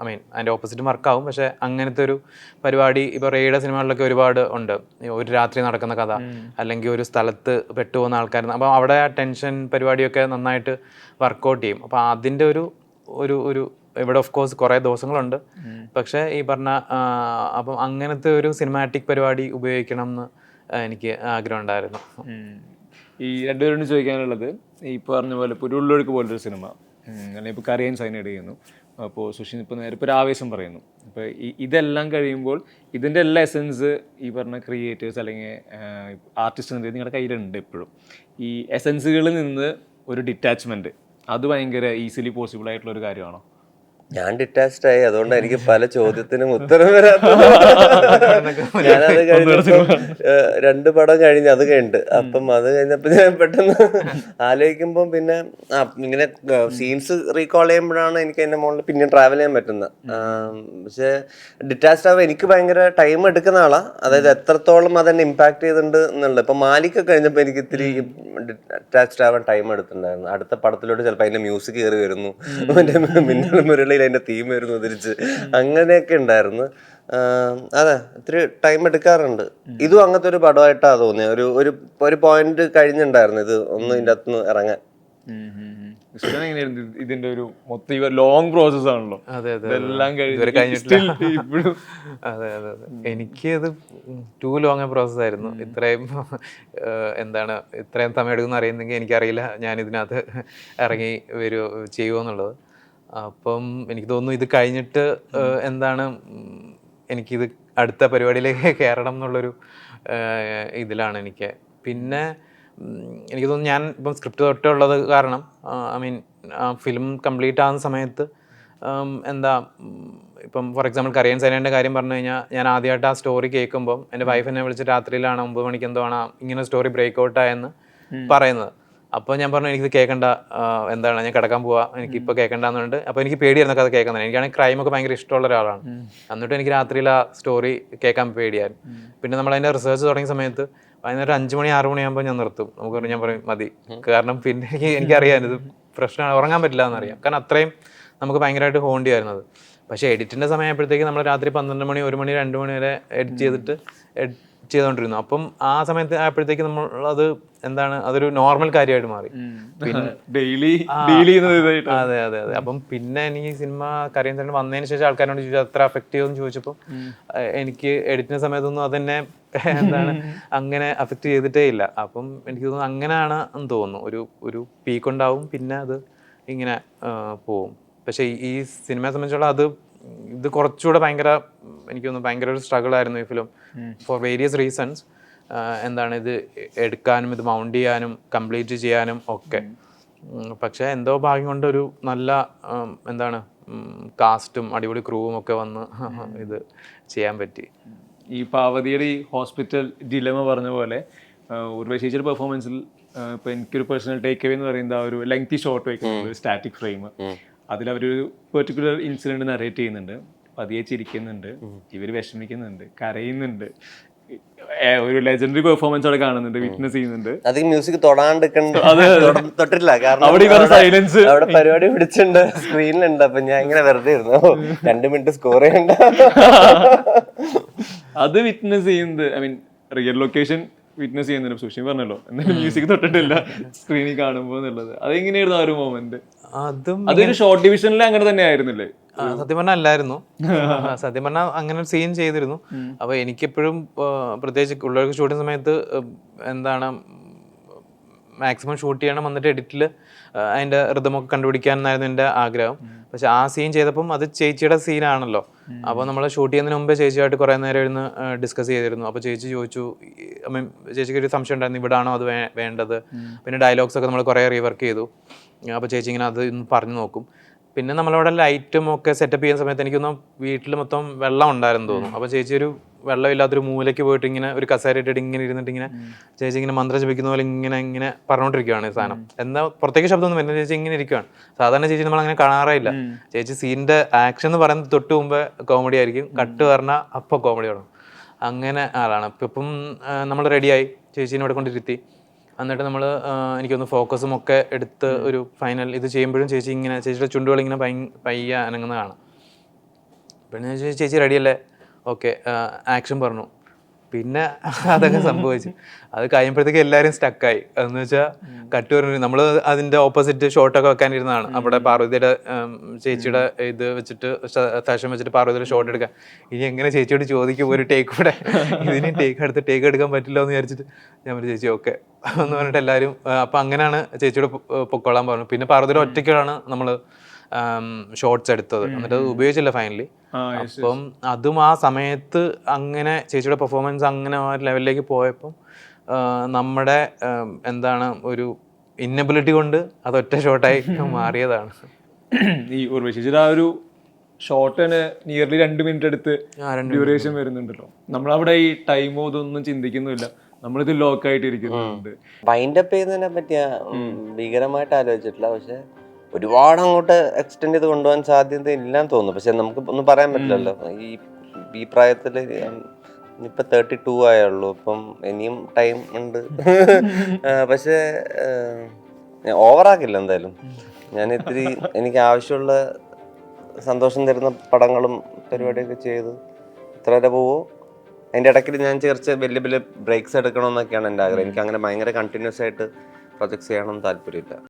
ഐ മീൻ അതിന്റെ ഓപ്പോസിറ്റ് വർക്കാവും പക്ഷേ അങ്ങനത്തെ ഒരു പരിപാടി ഇപ്പോൾ റേയുടെ സിനിമകളിലൊക്കെ ഒരുപാട് ഉണ്ട്. ഒരു രാത്രി നടക്കുന്ന കഥ അല്ലെങ്കിൽ ഒരു സ്ഥലത്ത് പെട്ടുപോകുന്ന ആൾക്കാർ അപ്പോൾ അവിടെ ആ ടെൻഷൻ പരിപാടിയൊക്കെ നന്നായിട്ട് വർക്കൗട്ട് ചെയ്യും. അപ്പോൾ അതിന്റെ ഒരു ഒരു ഒരു ഇവിടെ ഓഫ് കോഴ്സ് കുറേ ദിവസങ്ങളുണ്ട്. പക്ഷേ ഈ പറഞ്ഞ അപ്പം അങ്ങനത്തെ ഒരു സിനിമാറ്റിക് പരിപാടി ഉപയോഗിക്കണം എന്ന് എനിക്ക് ആഗ്രഹം ഉണ്ടായിരുന്നു ഈ രണ്ടുപേരോട് ചോദിക്കാനുള്ളത് ഈ പറഞ്ഞ പോലെ ഇപ്പോൾ ഒരു ഉള്ളൊഴുക്ക് പോലൊരു സിനിമ. അല്ലെങ്കിൽ ഇപ്പോൾ കറിയൻ ഇട് ചെയ്യുന്നു. അപ്പോൾ സുഷിൻ ഇപ്പോൾ നേരെ ഇപ്പോൾ ഒരു ആവേശം പറയുന്നു. അപ്പോൾ ഇതെല്ലാം കഴിയുമ്പോൾ ഇതിന്റെ എല്ലാ എസൻസ് ഈ പറഞ്ഞ ക്രിയേറ്റേഴ്സ് അല്ലെങ്കിൽ ആർട്ടിസ്റ്റ് നിങ്ങളുടെ കയ്യിലുണ്ട് എപ്പോഴും. ഈ എസൻസുകളിൽ നിന്ന് ഒരു ഡിറ്റാച്ച്മെന്റ് അത് ഭയങ്കര ഈസിലി പോസിബിൾ ആയിട്ടുള്ള ഒരു കാര്യമാണോ? ഞാൻ ഡിറ്റാച്ച്ഡ് ആയി. അതുകൊണ്ട് എനിക്ക് പല ചോദ്യത്തിനും ഉത്തരം വരാത്തത്. ഞാനത് രണ്ട് പടം കഴിഞ്ഞ് അത് കഴിഞ്ഞിട്ട്. അപ്പം അത് കഴിഞ്ഞപ്പോ ഞാൻ പെട്ടെന്ന് ആലോചിക്കുമ്പോൾ പിന്നെ ഇങ്ങനെ സീൻസ് റീകോൾ ചെയ്യുമ്പോഴാണ് എനിക്ക് എന്റെ മുകളിൽ പിന്നെ ട്രാവൽ ചെയ്യാൻ പറ്റുന്നത്. പക്ഷേ ഡിറ്റാച്ച്ഡ് ആവുമ്പോൾ എനിക്ക് ഭയങ്കര ടൈം എടുക്കുന്ന ആളാ. അതായത് എത്രത്തോളം അതെന്നെ ഇമ്പാക്ട് ചെയ്തിട്ടുണ്ട് എന്നുള്ളത്. ഇപ്പൊ മാലിക്ക കഴിഞ്ഞപ്പോ എനിക്ക് ഇത്തിരി ഡിറ്റാച്ച്ഡ് ആവാൻ ടൈം എടുത്തിട്ടുണ്ടായിരുന്നു. അടുത്ത പടത്തിലോട്ട് ചിലപ്പോൾ അതിന്റെ മ്യൂസിക് കയറി വരുന്നു. മിന്നൽ മിന്നൽ മുരളിയിൽ അതിന്റെ തീം വരുന്നു തിരിച്ച് അങ്ങനെയൊക്കെ ഉണ്ടായിരുന്നു. അതെ ഇത്തിരി ടൈം എടുക്കാറുണ്ട്. ഇതും അങ്ങനത്തെ ഒരു പടമായിട്ടാ തോന്നിയത് ഒരു ഒരു ഒരു പോയിന്റ് കഴിഞ്ഞിട്ടുണ്ടായിരുന്നു ഇത് ഒന്ന് ഇതിന്റെ അകത്തുനിന്ന് ഇറങ്ങാൻ. ഇതിന്റെ ഒരു മൊത്തം ഇവ ലോങ് പ്രോസസ് ആണല്ലോ. അതെ അതെ ഇതെല്ലാം. ഇപ്പോഴും. അതെ അതെ അതെ. എനിക്ക് അത് ടു ലോങ് പ്രോസസ് ആയിരുന്നു. ഇത്രയും എന്താണ് ഇത്രയും സമയം എടുക്കുന്ന അറിയുന്നെങ്കിൽ എനിക്കറിയില്ല ഞാൻ ഇതിനകത്ത് ഇറങ്ങി വരുമോ ചെയ്യുമോ എന്നുള്ളത്. അപ്പം എനിക്ക് തോന്നുന്നു ഇത് കഴിഞ്ഞിട്ട് എന്താണ് എനിക്കിത് അടുത്ത പരിപാടിയിലേക്ക് കയറണം എന്നുള്ളൊരു ഇതിലാണ് എനിക്ക്. പിന്നെ എനിക്ക് തോന്നുന്നു ഞാൻ ഇപ്പം സ്ക്രിപ്റ്റ് തൊട്ടുള്ളത് കാരണം ഐ മീൻ ഫിലിം കംപ്ലീറ്റ് ആകുന്ന സമയത്ത് എന്താ ഇപ്പം ഫോർ എക്സാമ്പിൾ കറിയൻ സൈനേന്റെ കാര്യം പറഞ്ഞു കഴിഞ്ഞാൽ ഞാൻ ആദ്യമായിട്ട് ആ സ്റ്റോറി കേൾക്കുമ്പം എന്റെ വൈഫ് എന്നെ വിളിച്ച് രാത്രിയിലാണ് ഒമ്പത് മണിക്ക് എന്തോ ആണ് ഇങ്ങനെ സ്റ്റോറി ബ്രേക്ക് ഔട്ടായെന്ന് പറയുന്നത്. അപ്പോൾ ഞാൻ പറഞ്ഞു എനിക്കിത് കേൾക്കണ്ട എന്താണ്? ഞാൻ കിടക്കാൻ പോവാ. എനിക്ക് ഇപ്പോൾ കേൾക്കണ്ടെന്നുണ്ട് അപ്പോൾ എനിക്ക് പേടിയായിരുന്നു കഥ കേൾക്കുന്നത് എനിക്കാണെങ്കിൽ ക്രൈമൊക്കെ ഭയങ്കര ഇഷ്ടമുള്ള ഒരാളാണ്. എന്നിട്ട് എനിക്ക് രാത്രിയിൽ ആ സ്റ്റോറി കേൾക്കാൻ പേടിയായിരുന്നു. പിന്നെ നമ്മൾ അതിന്റെ റിസർച്ച് തുടങ്ങിയ സമയത്ത് വൈകുന്നേരം അഞ്ച് മണി ആറ് മണിയാകുമ്പോൾ ഞാൻ നിർത്തും. നമുക്ക് പറഞ്ഞു, ഞാൻ പറയും മതി. കാരണം പിന്നെ എനിക്ക് എനിക്കറിയാം ഇത് പ്രശ്നമാണ്. ഉറങ്ങാൻ പറ്റില്ല എന്നറിയാം. കാരണം അത്രയും നമുക്ക് ഭയങ്കരമായിട്ട് ഹോണ്ടി ആയിരുന്നത് പക്ഷേ എഡിറ്റിന്റെ സമയമായപ്പോഴത്തേക്ക് നമ്മൾ രാത്രി പന്ത്രണ്ട് മണി ഒരു മണി രണ്ട് മണി വരെ എഡിറ്റ് ചെയ്തിട്ട് എഡിറ്റ് ചെയ്തുകൊണ്ടിരുന്നു അപ്പം ആ സമയത്ത് ആയപ്പോഴത്തേക്ക് നമ്മൾ അത് എന്താണ് അതൊരു നോർമൽ കാര്യമായിട്ട് മാറി. ഡെയിലി ഡീൽ ചെയ്യുന്നത് അതെ അതെ അതെ. അപ്പം പിന്നെ എനിക്ക് സിനിമ കറിയൻ തന്നെ വന്നതിന് ശേഷം ആൾക്കാരോട് ചോദിച്ചു അത്ര അഫക്റ്റ് ചെയ്യുമെന്ന് ചോദിച്ചപ്പോൾ എനിക്ക് എഡിറ്റിന്റെ സമയത്തൊന്നും അതെന്നെ [LAUGHS] എന്താണ് അങ്ങനെ അഫക്റ്റ് ചെയ്തിട്ടേ ഇല്ല. അപ്പം എനിക്ക് തോന്നുന്നു അങ്ങനെയാണ് എന്ന് തോന്നുന്നു. ഒരു ഒരു പീക്ക് ഉണ്ടാവും പിന്നെ അത് ഇങ്ങനെ പോവും. പക്ഷേ ഈ- ഈ സിനിമയെ സംബന്ധിച്ചുള്ള അത് ഇത് കുറച്ചുകൂടെ ഭയങ്കര എനിക്ക് തോന്നുന്നു ഭയങ്കര ഒരു സ്ട്രഗിൾ ആയിരുന്നു ഈ ഫിലിം ഫോർ വേരിയസ് റീസൺസ് എന്താണ് ഇത് എടുക്കാനും ഇത് മൗണ്ട് ചെയ്യാനും കംപ്ലീറ്റ് ചെയ്യാനും ഒക്കെ. പക്ഷെ എന്തോ ഭാഗ്യം കൊണ്ടൊരു ഒരു നല്ല എന്താണ് കാസ്റ്റും അടിപൊളി ക്രൂവും ഒക്കെ വന്ന് ഇത് ചെയ്യാൻ പറ്റി. ഈ പാവതിയുടെ ഈ ഹോസ്പിറ്റൽ ഡിലമ പറഞ്ഞ പോലെ ഒരു ചേച്ചിയുടെ പെർഫോമൻസിൽ ഇപ്പൊ എനിക്കൊരു പേഴ്സണൽ ടേക്ക് അവേ എന്ന് പറയുന്നത് ആ ഒരു ലെങ്തി ഷോർട്ട് വയ്ക്കുന്നത് സ്റ്റാറ്റിക് ഫ്രെയിം അതിൽ അവരൊരു പെർട്ടിക്കുലർ ഇൻസിഡന്റ് നറേറ്റ് ചെയ്യുന്നുണ്ട്. പതിയെ ചിരിക്കുന്നുണ്ട്. ഇവർ വിഷമിക്കുന്നുണ്ട്. കരയുന്നുണ്ട്. ഒരു ലെജൻഡറി പെർഫോമൻസ് അവിടെ കാണുന്നുണ്ട് വിറ്റ്നസ് ചെയ്യുന്നുണ്ട്. അധികം മ്യൂസിക് [LAUGHS] തൊട്ടിട്ടില്ല. കാരണം അവിടെ സൈലൻസ് അവിടെ- പരിപാടി പിടിച്ചിട്ടുണ്ട്. സ്ക്രീനിലുണ്ട് അപ്പൊ ഞാൻ ഇങ്ങനെ വെറുതെ ഇരുന്നു. [LAUGHS] രണ്ട് മിനിറ്റ് സ്കോർ ചെയ്യണ്ട. [LAUGHS] അത് വിറ്റ്നസ് ചെയ്യുന്നത് I mean real location witness ചെയ്യുന്നുണ്ട് സുഷി പറഞ്ഞല്ലോ. എന്നാലും മ്യൂസിക് തൊട്ടിട്ടില്ല. സ്ക്രീനിൽ കാണുമ്പോൾ എന്നുള്ളത്. അതെങ്ങനെയായിരുന്നു ആ ഒരു മൊമെന്റ് അതും അതൊരു ഷോർട്ട് ഡിവിഷനിൽ അങ്ങനെ തന്നെ ആയിരുന്നില്ലേ സത്യം പറഞ്ഞാൽ അല്ലായിരുന്നു. [LAUGHS] സത്യം പറഞ്ഞാൽ അങ്ങനെ ഒരു സീൻ ചെയ്തിരുന്നു അപ്പൊ എനിക്കെപ്പോഴും പ്രത്യേകിച്ച് ഉള്ളവർക്ക് ഷൂട്ടിംഗ് സമയത്ത് എന്താണ് മാക്സിമം ഷൂട്ട് ചെയ്യണം വന്നിട്ട് എഡിറ്റിൽ അതിന്റെ ഋതമൊക്കെ കണ്ടുപിടിക്കാൻ എന്നായിരുന്നു എന്റെ ആഗ്രഹം. പക്ഷെ ആ സീൻ ചെയ്തപ്പം അത് ചേച്ചിയുടെ സീനാണല്ലോ അപ്പോൾ നമ്മൾ ഷൂട്ട് ചെയ്യുന്നതിന് മുമ്പേ ചേച്ചിയായിട്ട് കുറേ നേരം ഇരുന്ന് ഡിസ്കസ് ചെയ്തിരുന്നു. അപ്പോൾ ചേച്ചി ചോദിച്ചു ഐ മീൻ ചേച്ചിക്ക് ഒരു സംശയം ഉണ്ടായിരുന്നു ഇവിടാണോ അത് വേണ്ടത്? പിന്നെ ഡയലോഗ്സ് ഒക്കെ നമ്മൾ കുറേ റീവർക്ക് ചെയ്തു. അപ്പോൾ ചേച്ചി ഇങ്ങനെ അത് ഇന്ന് പറഞ്ഞു നോക്കും. പിന്നെ നമ്മളവിടെ ലൈറ്റും ഒക്കെ സെറ്റപ്പ് ചെയ്യുന്ന സമയത്ത് എനിക്കൊന്നും വീട്ടിൽ മൊത്തം വെള്ളം ഉണ്ടായിരുന്നു തോന്നുന്നു. അപ്പോൾ ചേച്ചി ഒരു വെള്ളമില്ലാത്തൊരു മൂലയ്ക്ക് പോയിട്ട് ഇങ്ങനെ ഒരു കസേര ഇട്ടിട്ട് ഇങ്ങനെ ഇരുന്നിട്ട് ഇങ്ങനെ ചേച്ചി ഇങ്ങനെ മന്ത്രം ജപിക്കുന്ന പോലെ ഇങ്ങനെ ഇങ്ങനെ പറഞ്ഞുകൊണ്ടിരിക്കുകയാണ് ഈ സാധനം. എന്താ പുറത്തേക്ക് ശബ്ദമൊന്നും വരുന്ന ചേച്ചി ഇങ്ങനെ ഇരിക്കുകയാണ് സാധാരണ ചേച്ചി നമ്മൾ അങ്ങനെ കാണാറേയില്ല. ചേച്ചി സീനിന്റെ ആക്ഷൻ എന്ന് പറയുന്നത് തൊട്ട് മുമ്പ് കോമഡി ആയിരിക്കും. കട്ട് പറഞ്ഞാൽ അപ്പോൾ കോമഡി തുടങ്ങും. അങ്ങനെ ആളാണ്. ഇപ്പം നമ്മൾ റെഡിയായി ചേച്ചീനെ ഇവിടെ കൊണ്ടിരുത്തി. എന്നിട്ട് നമ്മൾ എനിക്കൊന്ന് ഫോക്കസും ഒക്കെ എടുത്ത് ഒരു ഫൈനൽ ഇത് ചെയ്യുമ്പോഴും ചേച്ചി ഇങ്ങനെ ചേച്ചിയുടെ ചുണ്ടുകൾ ഇങ്ങനെ പയ്യ അനങ്ങുന്ന കാണാം പിന്നെ ചേച്ചി റെഡിയല്ലേ ഓക്കെ ആക്ഷൻ പറഞ്ഞു. പിന്നെ അതൊക്കെ സംഭവിച്ചു. അത് കഴിയുമ്പോഴത്തേക്ക് എല്ലാവരും സ്റ്റക്കായി എന്ന് വെച്ചാൽ കട്ട് പറഞ്ഞു നമ്മൾ അതിന്റെ ഓപ്പോസിറ്റ് ഷോട്ടൊക്കെ വെക്കാനിരുന്നതാണ്. നമ്മുടെ പാർവതിയുടെ ചേച്ചിയുടെ ഇത് വെച്ചിട്ട് തശം വെച്ചിട്ട് പാർവതിയുടെ ഷോട്ട് എടുക്കാൻ. ഇനി എങ്ങനെ ചേച്ചിയോട് ചോദിക്കും ഒരു ടേക്ക് കൂടെ? ഇതിന് ടേക്ക് എടുത്ത് ടേക്ക് എടുക്കാൻ പറ്റില്ല എന്ന് വിചാരിച്ചിട്ട് ഞാൻ ഒരു ചേച്ചി ഓക്കെ എന്ന് പറഞ്ഞിട്ട് എല്ലാവരും അപ്പൊ അങ്ങനെയാണ് ചേച്ചിയോട് പൊക്കോളാൻ പറഞ്ഞു പിന്നെ പാർവതിയുടെ ഒറ്റയ്ക്കാണ് നമ്മൾ ഷോർട്സ് എടുത്തത്. എന്നിട്ട് അത് ഉപയോഗിച്ചില്ല ഫൈനലി അപ്പം അതും ആ സമയത്ത് അങ്ങനെ ചേച്ചിയുടെ പെർഫോമൻസ് അങ്ങനെ ഒരു ലെവലിലേക്ക് പോയപ്പം നമ്മുടെ എന്താണ് ഒരു ഇന്നബിലിറ്റി കൊണ്ട് അത് ഒറ്റ ഷോട്ടായി [LAUGHS] മാറിയതാണ്. ഈ ഉർവശിച്ചിട്ട് ആ ഒരു ഷോർട്ട് തന്നെ നിയർലി രണ്ട് മിനിറ്റ് എടുത്ത് ഡ്യൂറേഷൻ വരുന്നുണ്ടല്ലോ നമ്മളവിടെ ഈ ടൈമോ ഇതൊന്നും ചിന്തിക്കുന്നില്ല നമ്മളിത് ലോക്കായിട്ട് ഇരിക്കുന്നുണ്ട് വൈൻഡപ്പ് ചെയ്യുന്നതിനെ പറ്റിയ ഭീകരമായിട്ട് ആലോചിച്ചിട്ടില്ല. പക്ഷെ ഒരുപാട് അങ്ങോട്ട് എക്സ്റ്റെൻഡ് ചെയ്ത് കൊണ്ടുപോകാൻ സാധ്യത ഇല്ലാന്ന് തോന്നുന്നു. പക്ഷെ നമുക്ക് ഒന്നും പറയാൻ പറ്റില്ലല്ലോ. ഈ ഈ പ്രായത്തിൽ ഇപ്പൊ തേർട്ടി ടു ആയുള്ളൂ. അപ്പം ഇനിയും ടൈം ഉണ്ട്. [LAUGHS] പക്ഷേ ഞാൻ ഓവറാക്കില്ല എന്തായാലും. ഞാൻ ഇത്തിരി എനിക്ക് ആവശ്യമുള്ള സന്തോഷം തരുന്ന പടങ്ങളും പരിപാടിയൊക്കെ ചെയ്ത് ഇത്ര വരെ പോവോ. അതിന്റെ ഇടയ്ക്ക് ഞാൻ ചേർച്ച വലിയ വലിയ ബ്രേക്സ് എടുക്കണമെന്നൊക്കെയാണ് എന്റെ ആഗ്രഹം. എനിക്ക് അങ്ങനെ ഭയങ്കര കണ്ടിന്യൂസ് ആയിട്ട് പ്രൊജക്ട്സ് ചെയ്യണം താല്പര്യമില്ല.